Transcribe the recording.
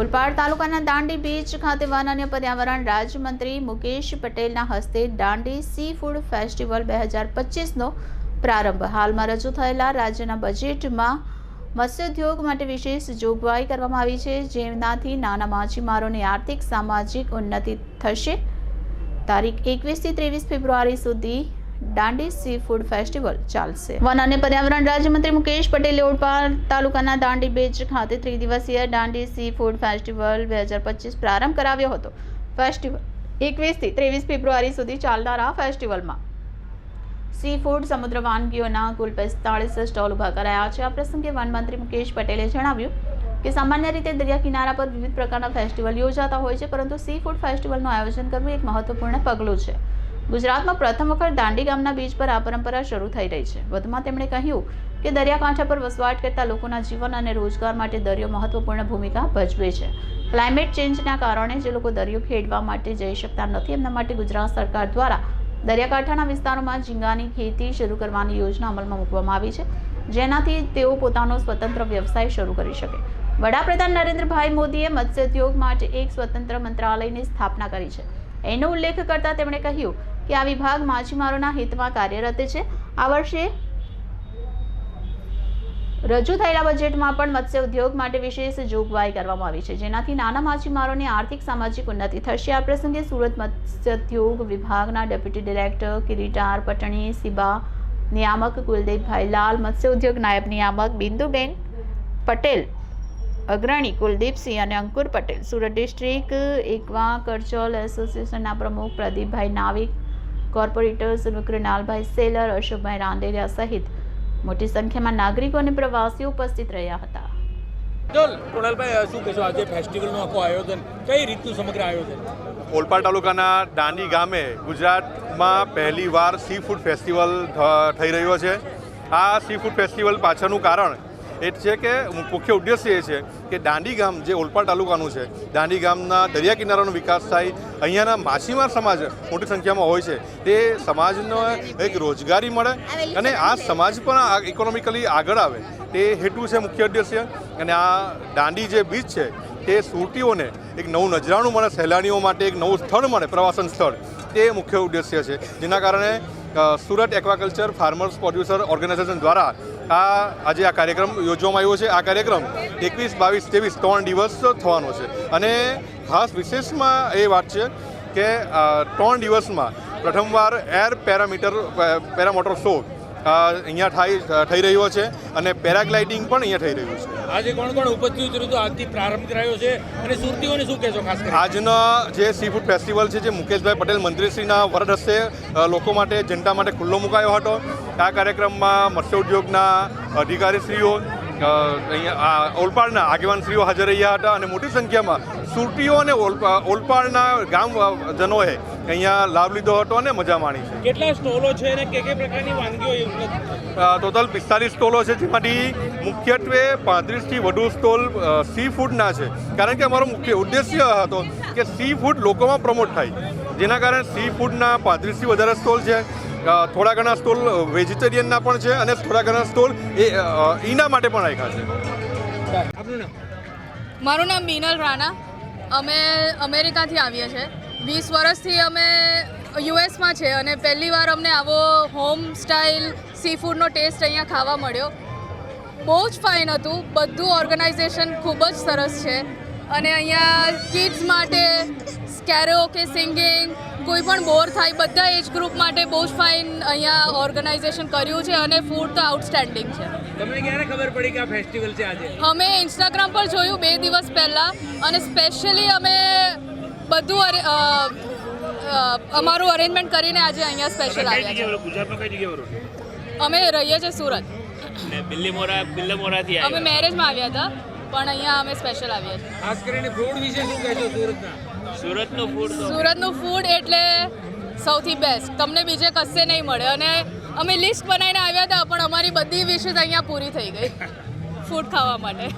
ઓલપાડ તાલુકાના દાંડી બીચ ખાતે વન અને પર્યાવરણ રાજ્યમંત્રી મુકેશ પટેલના હસ્તે દાંડી સી ફૂડ ફેસ્ટિવલ બે હજાર પચીસનો પ્રારંભ. હાલમાં રજૂ થયેલા રાજ્યના બજેટમાં મત્સ્યોદ્યોગ માટે વિશેષ જોગવાઈ કરવામાં આવી છે. જેનાથી નાના માછીમારોની આર્થિક, સામાજિક ઉન્નતિ થશે. તારીખ એકવીસથી ત્રેવીસ ફેબ્રુઆરી સુધી દાંડી સી ફૂડ ફેસ્ટિવલ ચાલશે. વન અને પર્યાવરણ રાજ્યમંત્રી મુકેશ પટેલે ઓડપાર તાલુકાના દાંડી બીચ ખાતે ત્રિદિવસીય દાંડી સી ફૂડ ફેસ્ટિવલ બે હજાર પચીસ પ્રારંભ કરાવ્યો હતો. ફેસ્ટિવલ એકવીસથી ત્રેવીસ ફેબ્રુઆરી સુધી ચાલનારા ફેસ્ટિવલમાં સી ફૂડ સમુદ્ર વાનગીઓના કુલ પિસ્તાળીસ સ્ટોલ ઊભા કરાયા છે. આ પ્રસંગે વનમંત્રી મુકેશ પટેલે જણાવ્યું કે સામાન્ય રીતે દરિયા કિનારા પર વિવિધ પ્રકારના ફેસ્ટિવલ યોજાતા હોય છે, પરંતુ સી ફૂડ ફેસ્ટિવલનું આયોજન કરવું એક મહત્વપૂર્ણ પગલું છે. ગુજરાતમાં પ્રથમ વખત દાંડી ગામના બીચ પર આ પરંપરા શરૂ થઈ રહી છે. વધુમાં તેમણે કહ્યું કે દરિયાકાંઠા પર વસવાટ કરતા લોકોના જીવન અને રોજગાર માટે દરિયો મહત્વપૂર્ણ ભૂમિકા ભજવે છે. ક્લાઇમેટ ચેન્જના કારણે જે લોકો દરિયો ખેડવા માટે જઈ શકતા નથી, એમના માટે ગુજરાત સરકાર દ્વારા દરિયાકાંઠાના વિસ્તારોમાં ઝીંગાની ખેતી શરૂ કરવાની યોજના અમલમાં મૂકવામાં આવી છે, જેનાથી તેઓ પોતાનો સ્વતંત્ર વ્યવસાય શરૂ કરી શકે. વડાપ્રધાન નરેન્દ્રભાઈ મોદીએ મત્સ્યોદ્યોગ માટે એક સ્વતંત્ર મંત્રાલયની સ્થાપના કરી છે. એનો ઉલ્લેખ કરતા તેમણે કહ્યું કે આ વિભાગ માછીમારોના હિતમાં કાર્યરત છે. આ વર્ષે રજૂ થયેલા બજેટમાં પણ મત્સ્ય ઉદ્યોગ માટે વિશેષ જોગવાઈ કરવામાં આવી છે. જેનાથી નાના માછીમારોની આર્થિક સામાજિક ઉન્નતિ થશે. આ પ્રસંગે સુરત મત્સ્યોદ્યોગ વિભાગના ડેપ્યુટી ડિરેક્ટર કિરીટાર પટણી, સિબા નિયામક કુલદીપભાઈ લાલ, મત્સ્ય ઉદ્યોગ નાયબ નિયામક બિંદુબેન પટેલ, અગ્રણી કુલદીપસિંહ અને અંકુર પટેલ. સુરત ડિસ્ટ્રિક્ટ એકવા કરચોલ એસોસિએશનના પ્રમુખ પ્રદીપભાઈ નાવિક કોર્પોરેટર્સ કૃણાલભાઈ સેલર અશોકભાઈ રાંદેરિયા સહિત મોટી સંખ્યામાં નાગરિકો અને પ્રવાસીઓ ઉપસ્થિત રહ્યા હતા. ચલ કુણાલભાઈ શું કહેશો? આજે ફેસ્ટિવલનું આખું આયોજન કઈ રીતનું સમગ્ર આયોજન? ઓલપાડ તાલુકાના દાંડી ગામે ગુજરાતમાં પહેલીવાર સી ફૂડ ફેસ્ટિવલ થઈ રહ્યો છે. આ સી ફૂડ ફેસ્ટિવલ પાછળનું કારણ એ છે કે મુખ્ય ઉદ્દેશ્ય એ છે કે દાંડી ગામ જે ઓલપાડ તાલુકાનું છે, દાંડી ગામના દરિયા કિનારાનો વિકાસ થાય, અહીંયાના માછીમાર સમાજ મોટી સંખ્યામાં હોય છે, તે સમાજનો એક રોજગારી મળે અને આ સમાજ પણ ઇકોનોમિકલી આગળ આવે. તે હેતુ છે મુખ્ય ઉદ્દેશ્ય અને આ દાંડી જે બીચ છે, તે સુરતીઓને એક નવું નજરાણું મળે, સહેલાણીઓ માટે એક નવું સ્થળ મળે, પ્રવાસન સ્થળ. તે મુખ્ય ઉદ્દેશ્ય છે. જેના કારણે Surat aquaculture farmers producer organisation દ્વારા આ આજે આ કાર્યક્રમ યોજવામાં આવ્યો છે. આ કાર્યક્રમ એકવીસ, બાવીસ, ત્રેવીસ ત્રણ દિવસ થવાનો છે. અને ખાસ વિશેષમાં એ વાત છે કે ત્રણ દિવસમાં પ્રથમવાર એર પેરામીટર પેરામોટર શો અહીંયા થાય થઈ રહ્યો છે અને પેરાગ્લાઇડિંગ પણ અહીંયા થઈ રહ્યું છે. આજે કોણ કોણ ઉપસ્થિત રહ્યું હતું આજથી પ્રારંભ કરાયો છે અને સુરતીઓને શું કહેશો ખાસ કરીને? આજનો જે સી ફૂડ ફેસ્ટિવલ છે જે મુકેશભાઈ પટેલ મંત્રીશ્રીના વરદ હસ્તે લોકો માટે જનતા માટે ખુલ્લો મુકાયો હતો. આ કાર્યક્રમમાં મત્સ્ય ઉદ્યોગના અધિકારીશ્રીઓ અહીંયા આ ઓલપાડના આગેવાનશ્રીઓ હાજર રહ્યા હતા અને મોટી સંખ્યામાં સુરતીઓ અને ઓલપા- ઓલપાડના ગામજનોએ અહીંયા લાભ લીધો હતો અને મજા માણી છે. કેટલા સ્ટોલો છે અને કે કઈ પ્રકારની વાનગીઓ ટોટલ પિસ્તાલીસ સ્ટોલો છે જેમાંથી મુખ્યત્વે પાંત્રીસથી વધુ સ્ટોલ સી ફૂડના છે. કારણ કે અમારો મુખ્ય ઉદ્દેશ્ય હતો કે સી ફૂડ લોકોમાં પ્રમોટ થાય. જેના કારણે સી ફૂડના પાંત્રીસથી વધારે સ્ટોલ છે. થોડા ઘણા સ્ટોલ વેજીટેરિયનના પણ છે અને થોડા ઘણા સ્ટોલ એ ઈના માટે પણ રાખ્યા છે. મારું નામ મિનલ રાણા. અમે અમેરિકાથી આવીએ છીએ. વીસ વર્ષથી અમે યુએસમાં છે અને પહેલી વાર અમને આવો હોમ સ્ટાઇલ સી ફૂડનો ટેસ્ટ અહીંયા ખાવા મળ્યો. બહુ જ ફાઇન હતું. બધું ઓર્ગેનાઇઝેશન ખૂબ જ સરસ છે. અને અહીંયા કિડ્સ માટે સ્કેરો કે સિંગિંગ કોઈ પણ બોર થાય બધા એજ ગ્રુપ માટે બહુ જ ફાઇન અહીંયા ઓર્ગેનાઇઝેશન કર્યું છે અને ફૂડ તો આઉટસ્ટેન્ડિંગ છે. તમને ક્યારે ખબર પડી કે આ ફેસ્ટિવલ છે આજે? અમે ઇન્સ્ટાગ્રામ પર જોયું બે દિવસ પહેલાં અને સ્પેશિયલી અમે બધું અમારું અરેન્જમેન્ટ કરીને આજે અહીંયા સ્પેશિયલ આવ્યા છે. ગુજરાતમાં કઈ જગ્યાએ રહો અમે રહીએ છીએ સુરત. ને બિલ્લી મોરા બિલ્લા મોરાથી અમે મેરેજમાં આવ્યા હતા પણ અહીંયા અમે સ્પેશિયલ આવ્યા છીએ. ખાસ કરીને ફૂડ વિશે શું કહેશો સુરતના? સુરતનું ફૂડ સુરતનું ફૂડ એટલે સૌથી બેસ્ટ તમને બીજે કશે નહીં મળે. અને અમે લિસ્ટ બનાવીને આવ્યા હતા, પણ અમારી બધી વિશેષ અહીંયા પૂરી થઈ ગઈ. ફૂડ ખાવા માટે.